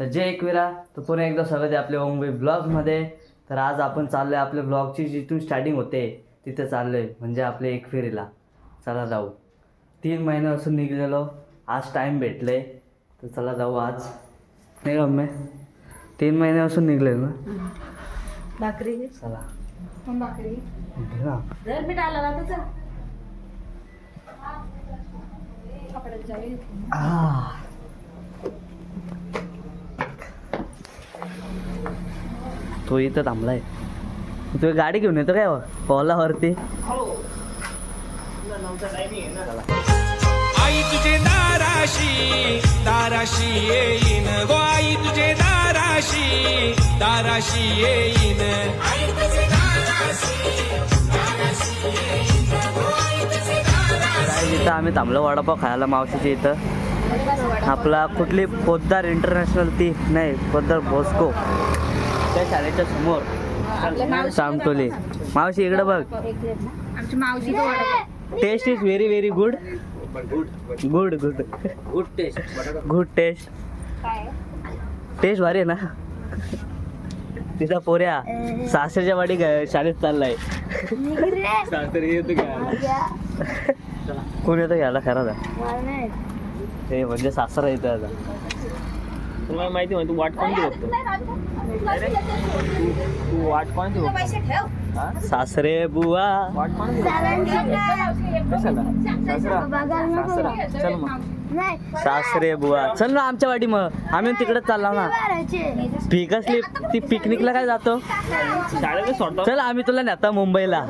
तर जय एकविरा तर पुन्हा एकदा स्वागत आहे आपल्या मुंबई ब्लॉगमध्ये तर आज आपण चाललो आहे आपल्या ब्लॉगची जिथून स्टार्टिंग होते तिथे चाललो आहे म्हणजे आपल्या एकविरीला चला जाऊ. तीन महिन्यापासून निघलेलो आज टाईम भेटले तर चला जाऊ आज. नाही मम्मी? तीन महिन्यापासून निघले ना? भाकरी चला. भाकरी. आला ना तर कपड्यात जाईल आह. तो इथं थांबलाय. तू गाडी घेऊन येतो काय पॉलावरती आई तुझे दाराशी दाराशी येईन गो आई तुझे दाराशी दाराशी येईन इथं आम्ही थांबलो वडापाव खायला मावशीच्या इथं. आपला कुठली पोद्दार इंटरनॅशनल ती? नाही पोद्दार भोस्को. त्या शाळेच्या समोर. सामटोली मावशी इकडं बघ. आमची मावशी taste is very very good good good good taste good taste काय? टेस्ट भारी आहे ना. तिचा पोऱ्या सासऱ्याच्या वाडी शाळेत चाललाय. सासरे येतो कोण येतं घ्यायला? खरा हे म्हणजे सासरा येतं आता. तुला माहिती आहे तू वाट कोणती बघतो तू वाट कोणती बघतो पैसे ठेव सासरे बुवा वाट कोणती सासरा सासरा चल मग सासरे बुवा चल ना आमच्या वाडी मग आम्ही तिकडे चाललो ना फी कसली ती पिकनिकला काय जातो चल आम्ही तुला नेता मुंबईला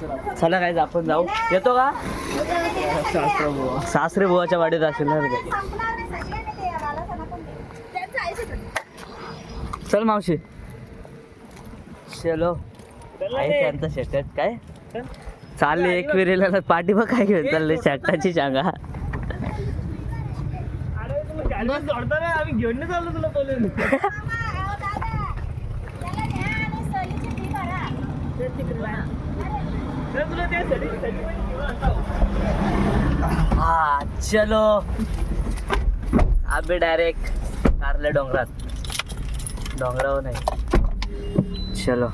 चला काय आपण जाऊ. येतो का? सासरे बुवाच्या वाडीत असेल ना. चल मावशी. चलो. आहे त्यांचा शेतात काय? चालले एक विरेला पाठी बघ काय घेऊन चालले शर्टाची सांगा घेऊन नाही चाललो तुला बोलून तर तुला ते सरी हा चलो. आम्ही डायरेक्ट कारले डोंगरात. डोंगरावर नाही. चलो.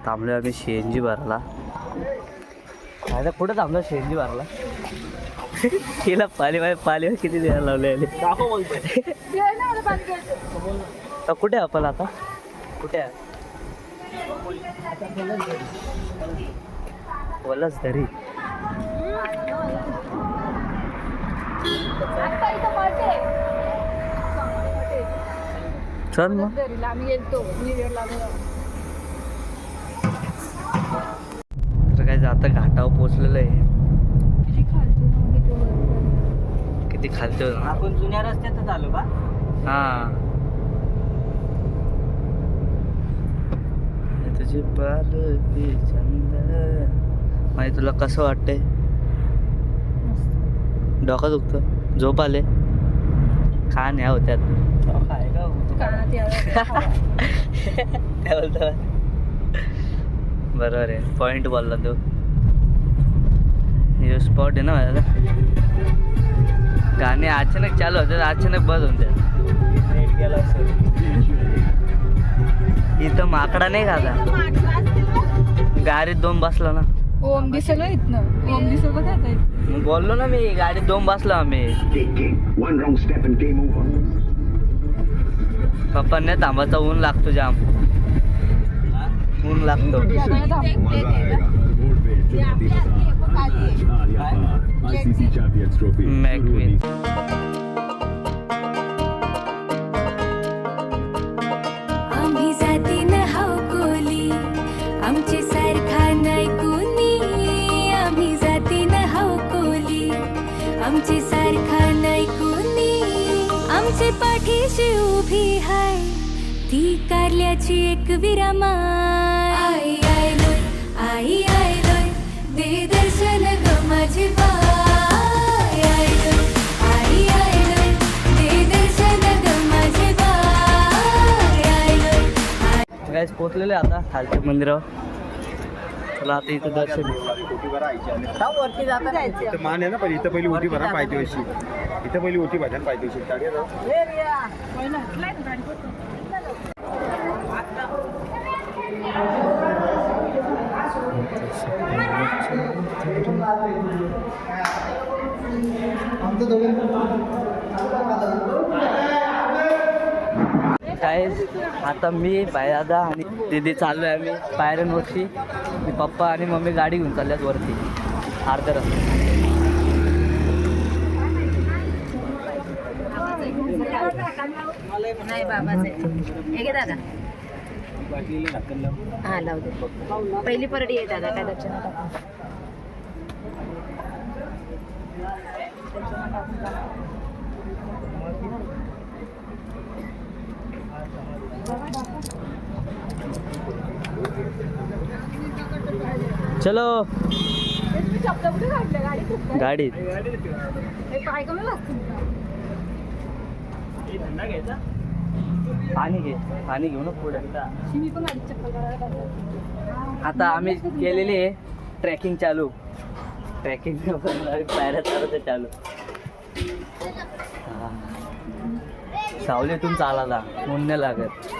आता थांबलोय आम्ही शेंजी भरला आता कुठं थांबलो शेंजी भरला तिला पाली पाली किती द्यायला लावले आले. कुठे आपण आता? कुठे बोलच तरी चल मग. काय आता घाटावर पोचलेलं आहे. किती खालते आपण जुन्या रस्त्यातच आलो का? हा. तुझी पालकी चंद. माहिती तुला कसं वाटतंय? डोकं दुखतं. झोप आले? खान ह्या होत्यात. बरोबर आहे. पॉइंट बोलला तू. हे स्पॉट आहे ना माझ्या गाणे अचानक चालू होते अचानक बंद होते नेट गेला असेल इथं माकडा नाही आता? गाडीत दोन बसला ना. ओम दिसलं इथनं ओम दिसलं बघा बोललो ना मी गाडीत दोन बसलो आम्ही. पप्पांनी थांबायचा ऊन लागतो जाम. ऊन लागतो. ICC Champions Trophy. मॅकविन आम्ही हाव कोली आमचे सारखा नाही कोणी आम्ही जातीन हाव कोली आमचे सारखा नाही कोणी आमचे पाठीशी उभी हाय ती कारल्याची एक विरामाय गाईस पोचलेले आता खालच्या मंदिरावर चला आता इथं दर्शन मान आहे ना पहिली इथं पहिली भरा पाहिजे अशी इथं पहिली ओटी भरायला पाहिजे अशी गाडी आहे काय आता मी दादा आणि दीदी चाललो आहे आम्ही पायऱ्यांवरती. मी पप्पा आणि मम्मी गाडी घेऊन चालल्यात वरती. अर्ध्या रस्ता. नाही दादा. हा दे. पहिली परडी आहे दादा काय चलो. गाडीत पाणी घे पाणी घेऊ ना पुढे. आता आम्ही केलेली आहे ट्रेकिंग चालू. ट्रेकिंग पायऱ्या चालू. चालू सावलीतून चालायला मुन्ने नाही लागत.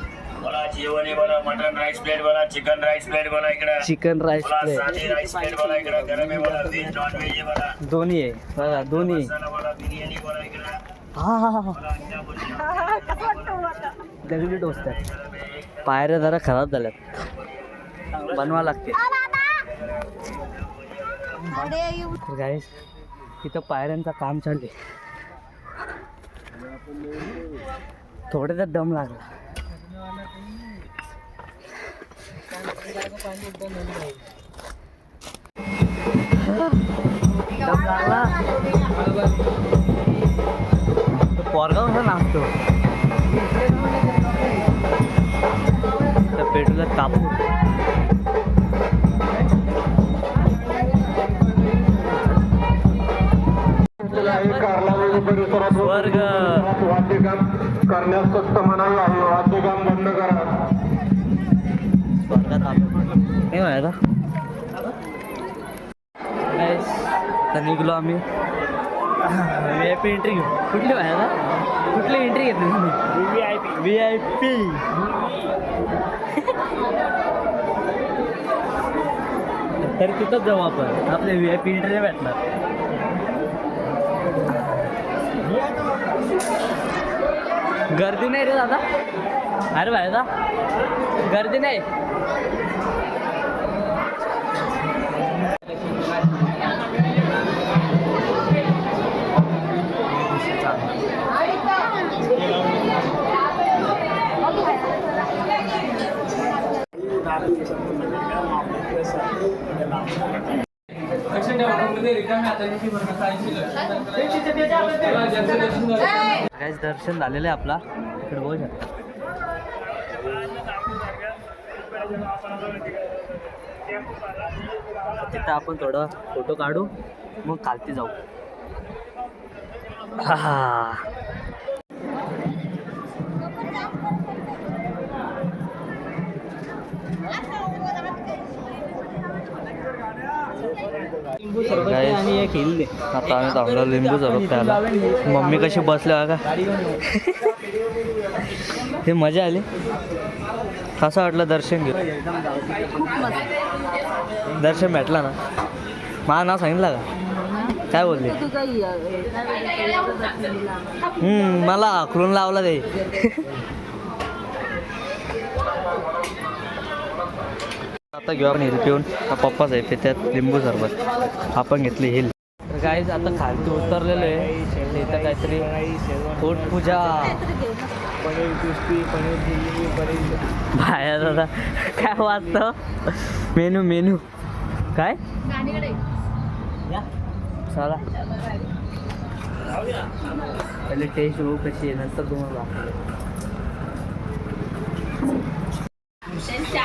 बोला जेवणी बोला मटन राईस प्लेट बोला चिकन राईस प्लेट बोला इकडं. चिकन राईस बोला प्लेट साधी राईस प्लेट बोला इकडं गरम आहे बोला व्हेज नॉन व्हेज आहे बोला दोन्ही आहे. बघा दोन्ही मसाला बोला बिर्याणी बोला इकडं. हा हा हा दगडी टोचतात पायऱ्या जरा खराब झाल्यात. बनवा लागते. तर गाईस इथं पायऱ्यांचं काम चालले दम लागला दम लागला. पोरगाव पोरगा कसा नाचतो त्या पेटूला कापू स्वर्ग. वाद्यकाम करण्यास सक्त मनाई आहे. वाद्यकाम बंद करा. निघलो आम्ही. व्ही आय पी एंट्री घेऊ कुठली माहिती कुठली एंट्री घेतली तुम्ही? V I P V I P तर तिथंच जाऊ आपण. आपले व्ही आय पी एंट्री नाही भेटणार. गर्दी नाही रे दादा. अरे भाई दादा गर्दी नाही. काहीच दर्शन झालेलं आहे आपला. इकडे बघू शकता तिथं आपण थोडं फोटो काढू मग खालती जाऊ. हा. आता आम्ही थांबलो लिंबू सरबत त्याला मम्मी कशी बसल्या का हे मजा आली. कसं वाटलं दर्शन घेऊ दर्शन भेटला ना? माझं नाव सांगितलं का? काय बोलले? मला आखलून लावला ते. आता घेऊ आपण हिल पिऊन. पप्पाच आहे त्यात लिंबू सरबत. आपण घेतली हिल. तर काहीच आता खालती उतरलेलो आहे. इथं काहीतरी पोट पूजा. पनीर क्रिस्पी पनीर जिलेबी पनीर बाहेर आता काय वाटतं? Menu menu. काय? चला. पहिले टेस्ट होऊ कशी आहे नंतर तुम्हाला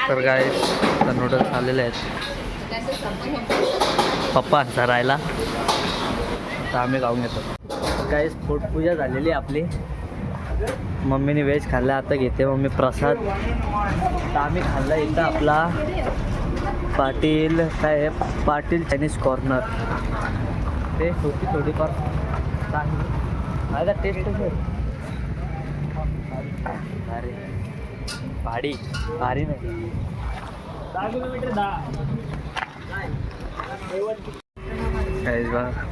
तर काय तर नूडल्स आलेले आहेत. पप्पा राहायला आता आम्ही खाऊन काहीच काय पोटपूजा झालेली आहे आपली. मम्मीने व्हेज खाल्लं आता घेते मम्मी प्रसाद. तर आम्ही खाल्ला इथं आपला पाटील काय आहे? पाटील चायनीज कॉर्नर ते होती थोडीफार. चांगली. माझा टेस्ट कशी आहे? भारी भाडी भारी नाही. दहा किलोमीटर दहा.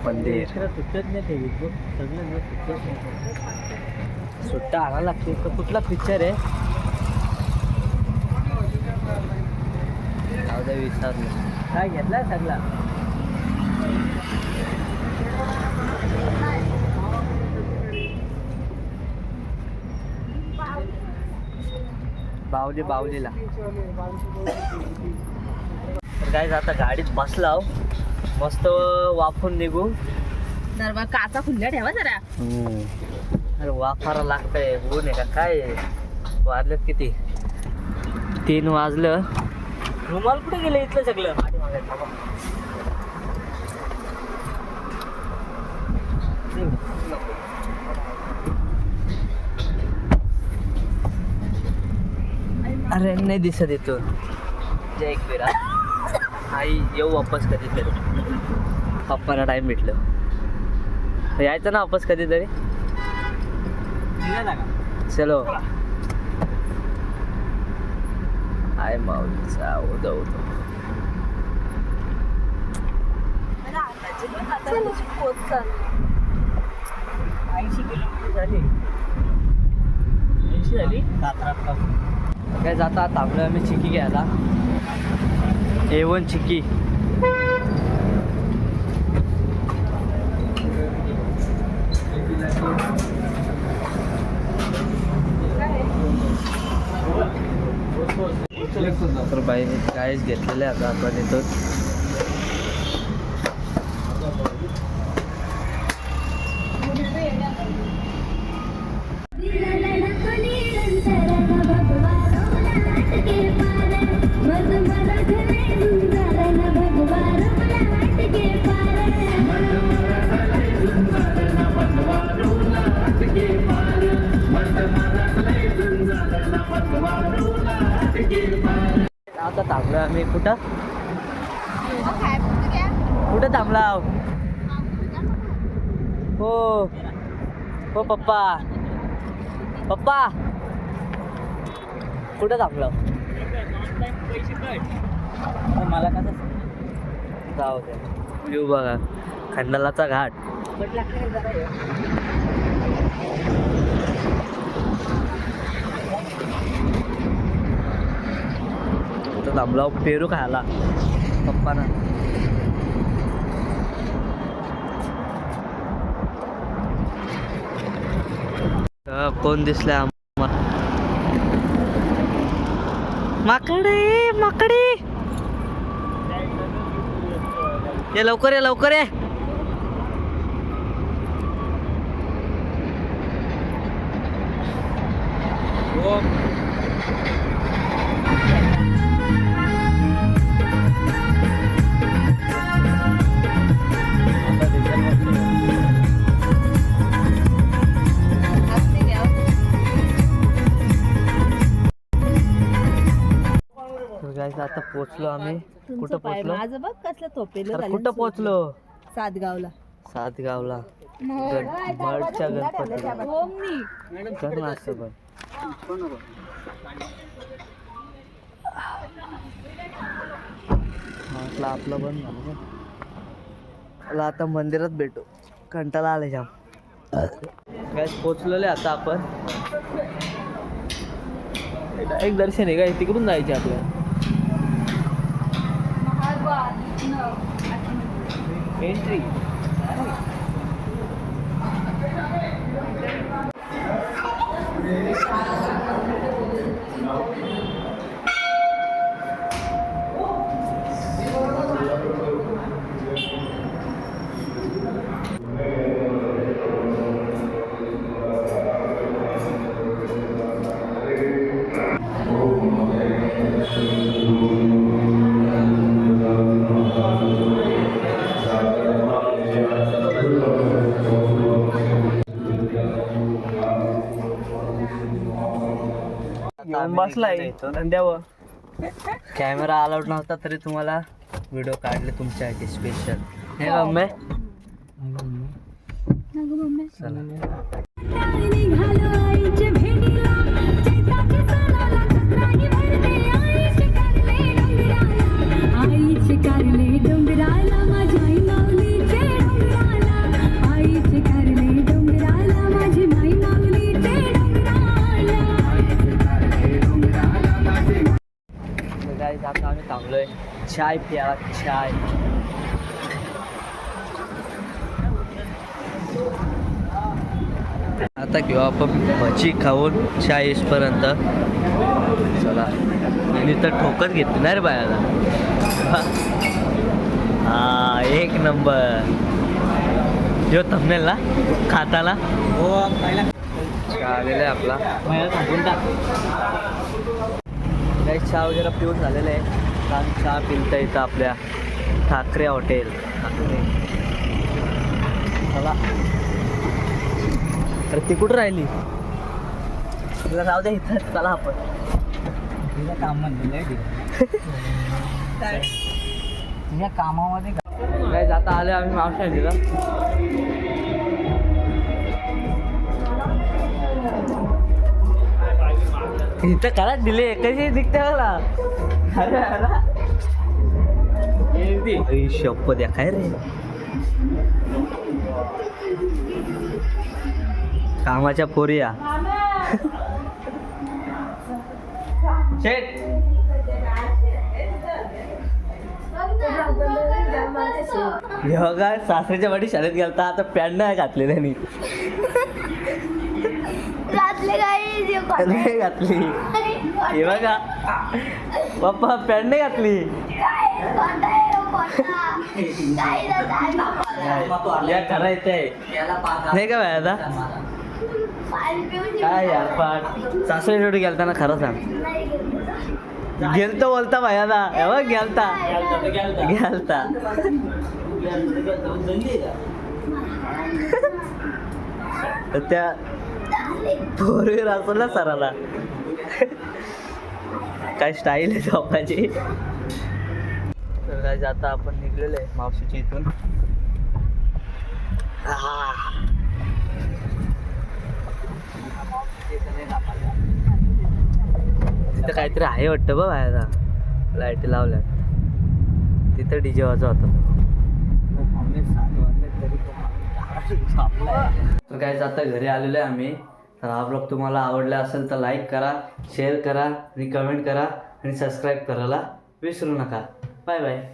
मंदिर. सुट्टा आणायला लागते. तर कुठला पिक्चर आहे? विसरलो. काय घेतला सगळा? बावली बावलीला. तर काय आता गाडीत बसलाव मस्त वाफून निघू. जर काचा खुल्ल्या ठेवा जरा. अरे वाफारा लागतंय. ऊन आहे का? काय? वाजलं किती? तीन वाजलं. रुमाल कुठे गेले इथलं सगळं? अरे नाही दिसत इथून. जय एक बेरा आई येऊ वापस कधीतरी. पप्पाला टाइम भेटलं. यायचं ना वापस कधीतरी? चलो. आय माऊलीचा उदो उदो. ऐंशी किलोमीटर झाली. ऐंशी झाली? काय जाता? थांबलो आम्ही चिकी घ्यायला. जेवण चिकी तर बाई काहीच घेतलेलं आहे आता आपण इथं मी कुठं? कुठं थांबला हो. हो पप्पा. पप्पा. कुठं थांबलाव? मला कसं जाऊ दे. येऊ बघा. खंडालाचा घाट. थांबला पेरू खायला. पप्पाना. कोण दिसला आम्हाला माकडे माकडे. ये लवकर ये लवकर ये. तर आता पोचलो आम्ही. कुठं पोचलो? माझं बघ कसलं थोपेलं तर कुठं पोचलो? सातगावला. सातगावला. गण- गणपती ओमनी कर ना असं पण. म्हटलं आपलं बंद झालं का आता मंदिरात भेटू. कंटाळा आले जाम. काय पोचलेले आता आपण. एक दर्शन आहे काय तिकडून जायचे आपल्याला. एंट्री बसलाय द्यावं. कॅमेरा अलाउड नव्हता तरी तुम्हाला व्हिडिओ काढले तुमच्यासाठी स्पेशल हे मम्मी. चला. चाय प्या चाय आता घेऊ आपण भजी खाऊन चाळीस पर्यंत चला. मी तर ठोकत घेतली ना रे बायाला हा एक नंबर. जो थंबनेल ना खाताना हो आलेला आहे आपला. काही चहा वगैरे पिऊन झालेलं आहे. छान चहा पिलता इथं आपल्या ठाकरे हॉटेल. चला. अरे ती कुठं राहिली? तिला राहू द्या इथं. चला आपण. तुझ्या काम म्हणलेलं तुझ्या कामामध्ये काय जाता आले आम्ही मावशा दिला इथं करा दिले कशी दिखते मला शप्प द्या काय रे? कामाच्या पोरिया. शेट काय सासऱ्याच्या वाटी शाळेत गेलता आता पॅन्ट नाही घातली त्यांनी. नाही घातली. हे बघा. पप्पा पॅन्ट नाही घातली? करायचंय नाही का बाय आता? काय यार पाठ. सासरे शेवटी गेलता ना खरं सांग. गेलतो बोलता भाई आता. गेलता. गेलता. त्या पोरीवर असं ना सराला. काय स्टाईल आहे झोपाची? तर काय आता आपण निघलेलो आहे मावशीच्या इथून. तिथं काहीतरी आहे वाटतं बघ आता लाईटी लावल्या तिथं डीजे वाजवा होता तर काय आता घरी आलेलो आहे आम्ही. तर हा ब्लॉग तुम्हाला आवडला असेल तर लाईक करा शेअर करा आणि कमेंट करा आणि सबस्क्राईब करायला विसरू नका. Bye bye